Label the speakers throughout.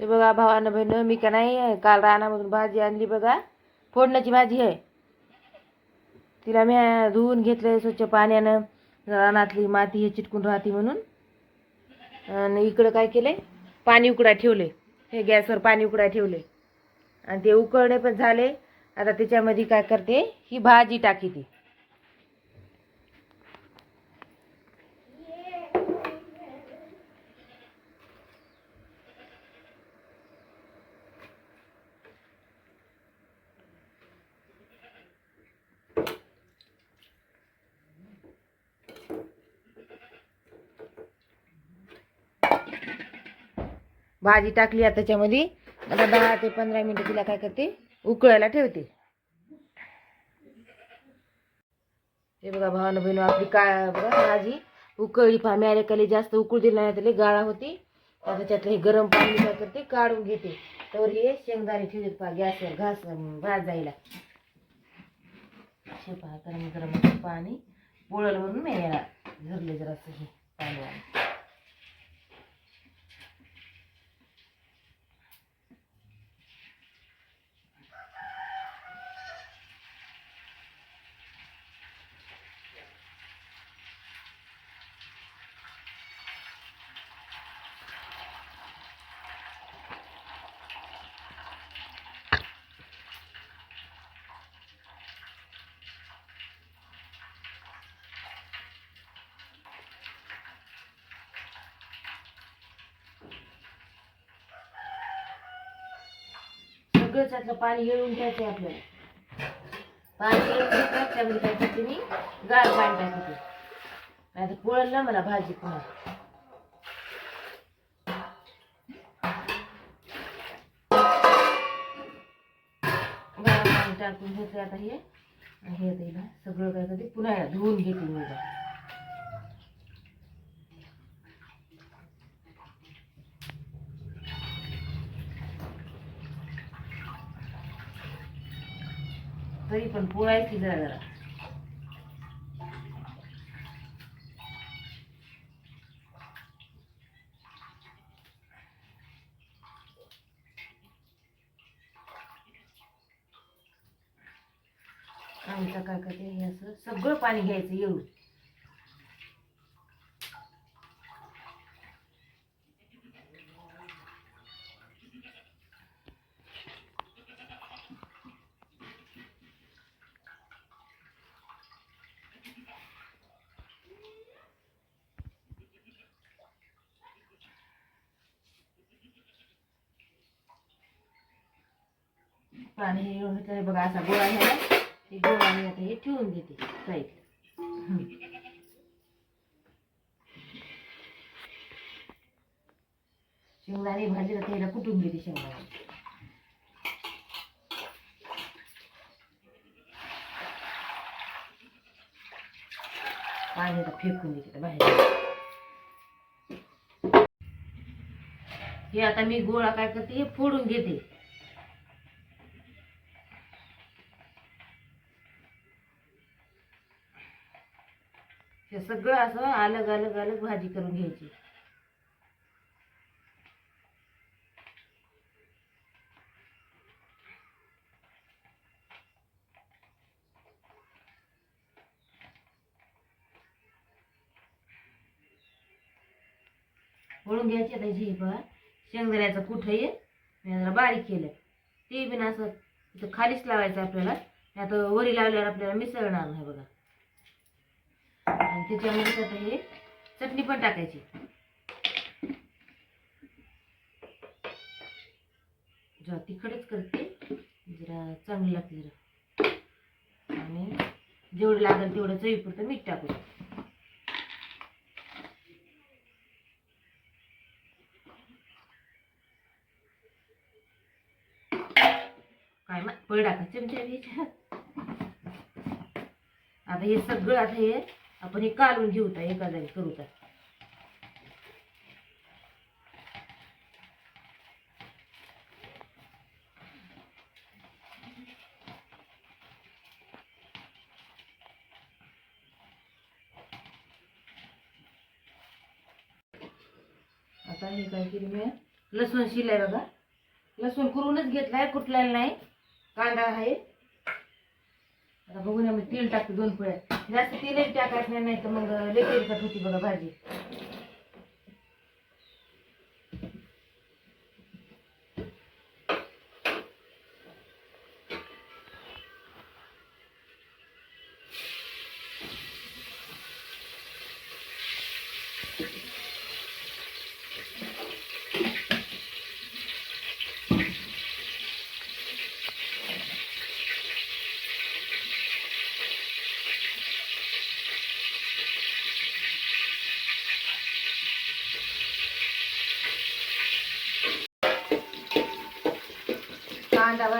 Speaker 1: हे बघा भावानं बहिणं मी का नाही काल रानामधून भाजी आणली बघा. फोडण्याची भाजी आहे. तिला मी धुवून घेतलं स्वच्छ पाण्यानं. रानातली माती हे चिटकून राहते म्हणून. आणि इकडं काय केलंय? पाणी उकडा ठेवले हे गॅसवर पाणी उकडा ठेवले आणि ते उकळणे पण झाले. आता त्याच्यामध्ये काय करते? ही भाजी टाकी ती. भाजी टाकली आता त्याच्यामध्ये. आता दहा ते पंधरा मिनटं तिला काय करते? उकळायला ठेवते. हे बघा भावानं बहिण आपली काय बघा भाजी उकळली. पहा मॅरेकाली जास्त उकळू दिली नाही त्याला गाळा होती. आता त्यातलं हे गरम पाणी काय करते? काढून घेते. तर हे शेंगदाणे ठेवते पहा गॅसवर घास भात जायला असे पहा गरम गरम पाणी पोळल म्हणून मी झरले धरले जरासं हे पाणी गळसातलं पाणी येळून घ्यायचं आहे आपल्याला. पाणी येळून घेतलं त्यामध्ये काय करते मी? गाळ पाणी टाकते. नाही तर पोळल ना मला भाजी पुन्हा पाणी टाकून घेते आता हे. हे सगळं काय करते? पुन्हा धुवून घेते मी तरी पण पोळायची जरा जरा. आमचं काय करते हे असं सगळं पाणी घ्यायचं येऊन पाणी हे एवढं हे बघा असा गोळा घ्यायला हे गोळा मी आता हे ठेवून देते साईड शेंगदाणे तर त्याला कुटून घेते शेंगदाणे? पाणी आता फेकून देते बाहेर. हे आता मी गोळा काय करते हे फोडून घेते. हे सगळं असं अलग अलग अलग भाजी करून घ्यायची. वळून घ्यायची त्याची ही बघा शेंगदाण्याचं कुठं आहे मी जरा बारीक केलं. ते बिन असं इथं खालीच लावायचं आपल्याला. आता वरी लावल्यावर आपल्याला मिसळणार नाही बघा. आणि त्याच्यामध्ये आता हे चटणी पण टाकायची. जरा तिखटच करते जरा चांगली लागते जरा. आणि जेवढं लागेल तेवढं चवीपुरतं मीठ टाकू काय मग पळ टाका चिमच्या घ्यायच्या आता हे सगळं आता हे आपण हे काढून घेऊ तर एका जागी करू तर आता हे काय केली मी? लसूण शिलाय बघा. लसूण करूनच घेतलाय कुठला नाही. कांदा आहे. आता बघू ना मी तेल टाकते दोन पोळ्या. जास्त तेलही टाकायचं नाही तर मग लई तेलकट होती बघा भाजी.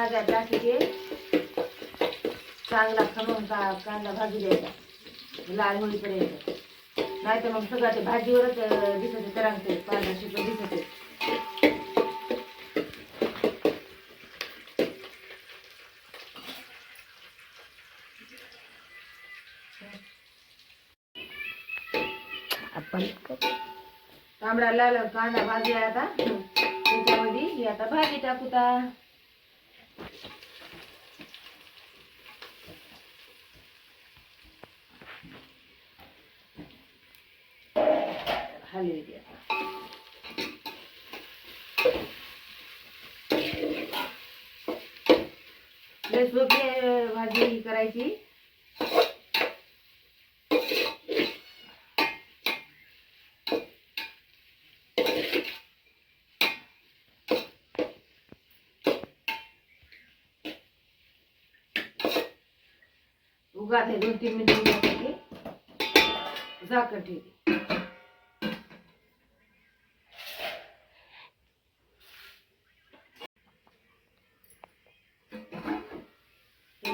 Speaker 1: भाज्या टाकी चांगला खमून का कांदा भाजू द्यायचा. लाल होईपर्यंत. नाही तर मग सगळं ते भाजीवरच दिसते तरंगते पांढरा शिकून दिसते.
Speaker 2: आपण
Speaker 1: तांबडा लाल कांदा भाजला आता. त्याच्यामध्ये ही आता भाजी टाकूता हलवी द्या लय सोपी आहे भाजी करायची उगाच आहे दोन तीन मिनिटं उगासाठी झाकण ठेवते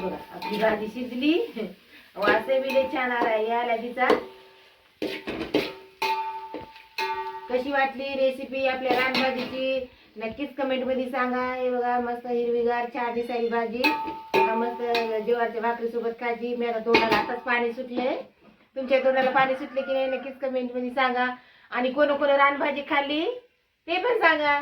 Speaker 1: बघा. आपली भाजी शिजली. वासे बिले छान आला. या तिचा. कशी वाटली रेसिपी आपल्या रानभाजीची नक्कीच कमेंटमध्ये सांगा. हे बघा मस्त हिरवीगार छान दिसायली भाजी. मस्त जेवारच्या भाकरीसोबत खायची. मी आता तोंडाला आताच पाणी सुटले तुमच्या तोंडाला पाणी सुटले की नाही नक्कीच कमेंटमध्ये सांगा. आणि कोण कोण रानभाजी खाल्ली ते पण सांगा.